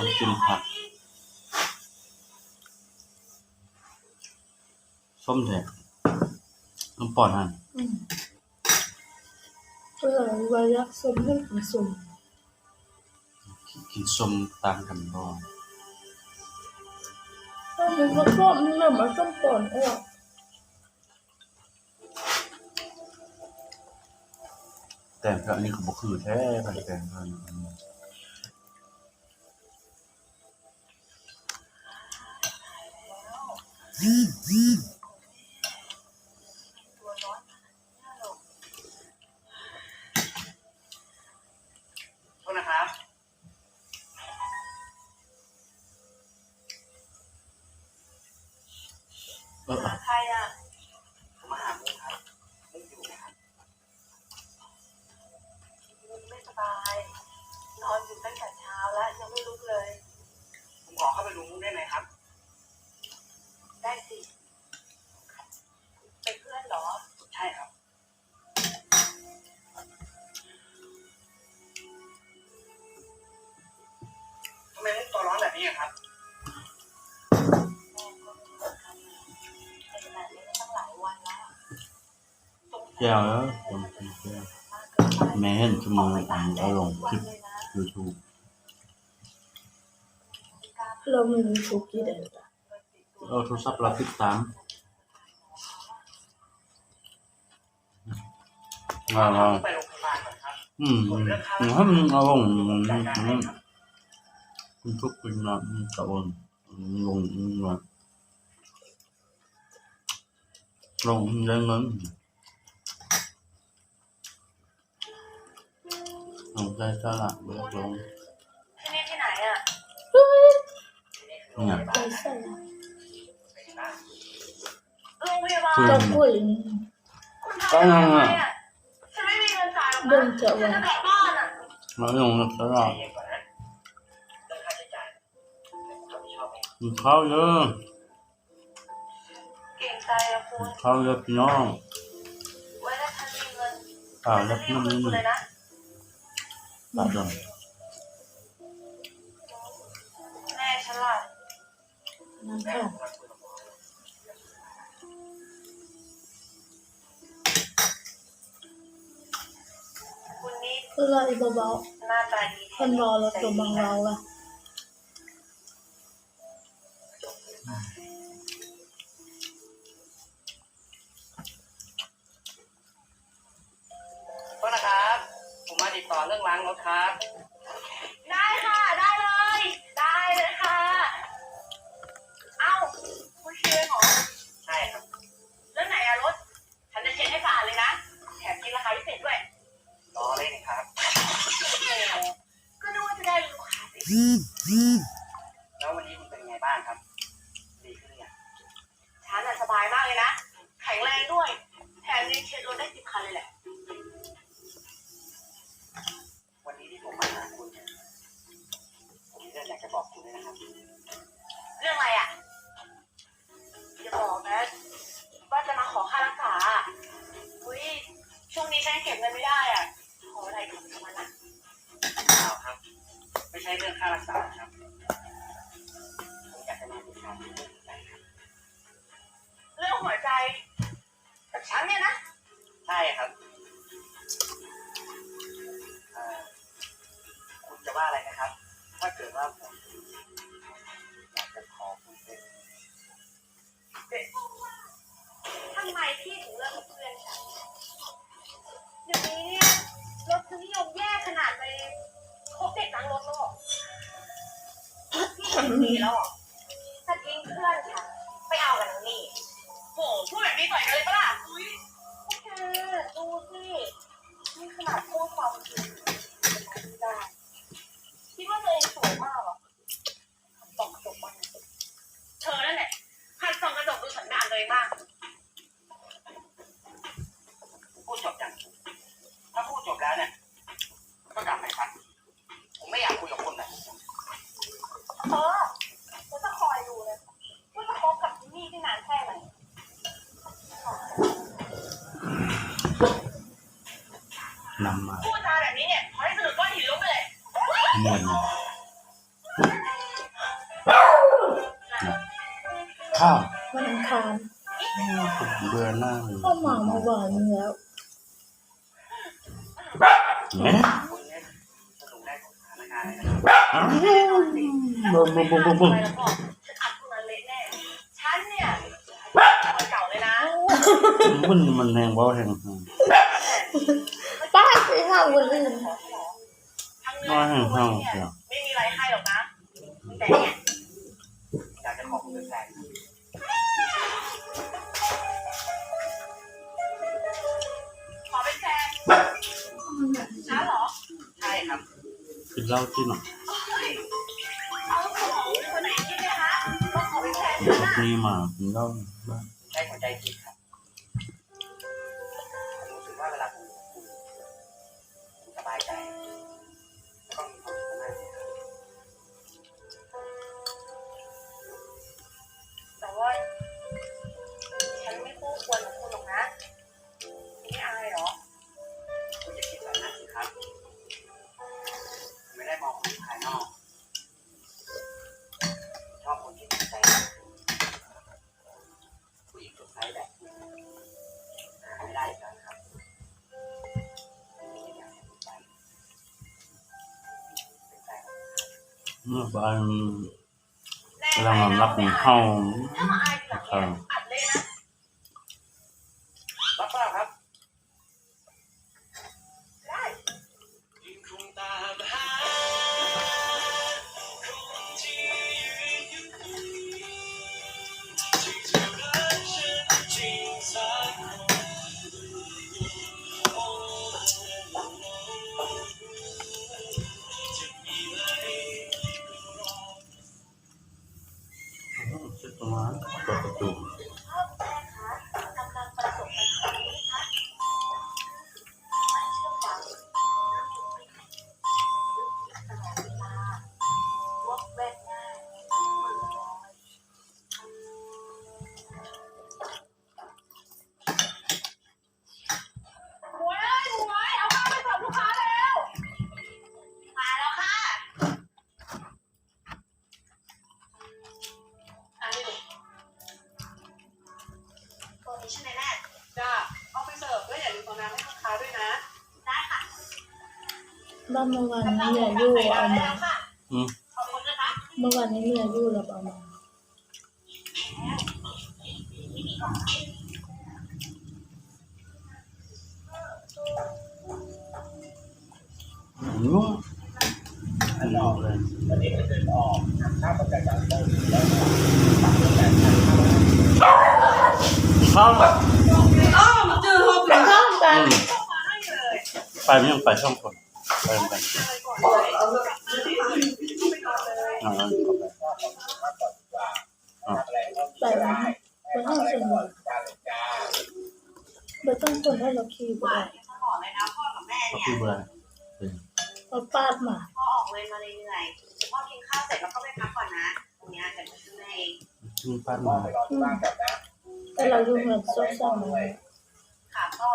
ต้องกินผักส้มแท้น้ำปอนหันอืมเออไวรักสมให้ผสมกินส้มต่างกันบ่ถ้ามันก็ชอบมันเหมือนมาส้มก่อนอะแต่ก็อันนี้ก็บ่คือแท้ไปแต่งกันอัน โทษนะครับ เออใครอะผมมาหามุกครับมุกอยู่นะครับมุกไม่สบาย นอนอยู่ตั้งแต่เช้าแล้วยังไม่ลุกเลย ผมขอเข้าไปดูมุกได้ไหมครับ แก้วแล้วผมกินแก้วมากเกินไปแม่เห็นชั่วโมงอันเอาลงคลิปเลยนะ YouTube เราไม่มีทุกกี่เดือนอะเอาโทรศัพท์เราติดตามอ่าพามุกไปโรงพยาบาลก่อนครับอืมอืมให้มันเอาลงอืมอืมคุณทุกคนนะอืมตะวันลงอืมว่าลงได้เงิน ลงได้สละเบิกลงที่นี่ที่ไหนอะเนี่ยใจใส่ละโรงพยาบาลอืเรามป่วยคุณทำยังไงอะ ฉันไม่มีเงินจ่ายหรอกเดินะนจะฉัวันนจะกลับบ้านอะแล้วลงแล้วสละใจเย็นก่อนนะเรื่องค่าใช้จ่ายผมรับผิดชอบเองกินข้าวเยอะเก่งใจอะคุกิณนข้าวเยอะพี่น้องไว้ถ้าฉันมีเงินอ่าฉันแล้จะวรีพี่บน้องคืนนี่คุณเลยนะ ตาดำแม่ฉล่ะน้ำแม่ค่ะผมรับคุยกับหมอคุณนี่ก็เลยเบาหน้าตาดีๆคนรอเราตัวบางเราอะ มาติดต่อเรื่องล้างรถครับ พี่ทำดีแล้วเหรอจะ นำมาพูแบบนี้เนี่ยขอให้สะดุด้อนหินล้เลยมนต์ข้าวมันอังคารเบื่อหน้าเลยข้าวหมามาบ่อยนึงแล้วเนี่ยบึ้มบึ้มบึ้มบึ้มบึ้มฉันเนี่ยเก่าเลยนะมันมันแหงเบาแหง ป้าไปหาวันอื่นทั้งเนื้น้อยแหงทั้งเฮาตัวเสีเนี่ยยไม่มีอะไรให้หรอกนะแต่เนี่ยอยากจะขอบคุณแฟนๆขอเป็นแฟนฉันเหรอ ใช่ครับกินเหล้าที่หน่อยเอาของคนไหนคิดไหมคะว่าขอเป็นแฟนเดี๋ยวฉันอะนี้มากินเหล้าบ้างใช้หัวใจคิด ผู้หญิงสดใสแบบคุณหาไม่ได้แล้วนะครับไม่อยากให้คุณไปเป็นแฟนกับผมเมื่อบ้านแน่กำลังรับของเข้าถ้ามาอายทีหลัง เให้ลูกค้าด้วยนะได้ค่ะบ้านเมื่อวานนี้เมียยู่เอามาค่ะอืมขอบคุณนะคะเมื่อวานนี้เมียยู่เราเอามานุ่มนุ่มเลยข้าวแบบ มมาให้เลยไปไม่ยังไปช่องคนไปไปเลยก่อนเลยเอาเลยไปก่อนเลยอ่าก็ไปไปวันวันห้าสิบวันไม่ต้องคนให้เราขี่หไปวานจะบอกเลยนะพ่อกับแม่ก็เนี่ยคืออะไรเราปาดมาพ่อออกเวรมาเหนื่อยๆพ่อกินข้าวเสร็จแล้วก็ไปพักก่อนนะตรงเนี้ยเดี๋ยวจะซื้อให้เองชื่อป้ามาอืมแต่เราอยู่เหมือนโซ่ซ่ามาค่ะพ่อ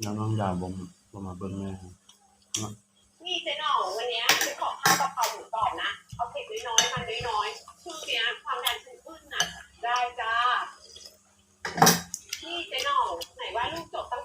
แล้วน้องยาบงบงมาเบิ้งแม่นี่เจ๊หน่องวันเนี้ยฉันขอข้าวกะเพราหมูกรอบนะ เอาเผ็ดน้อยๆมันน้อยๆช่วงเนี้ยความดันฉันขึ้นน่ะได้จ้า นี่เจ๊หน่องไหนว่าลูกจบตั้ง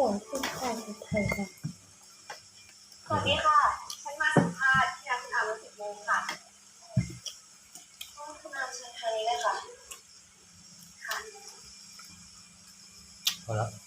ส่งขึ้นการติดยค่ะสวัสดีค่ะ ฉันมาสัมภาษณ์ที่ร้านคุณอาวันสิบโมงค่ะคุณอาเชิญทางนี้เลยค่ะ ค่ะพอแล้ว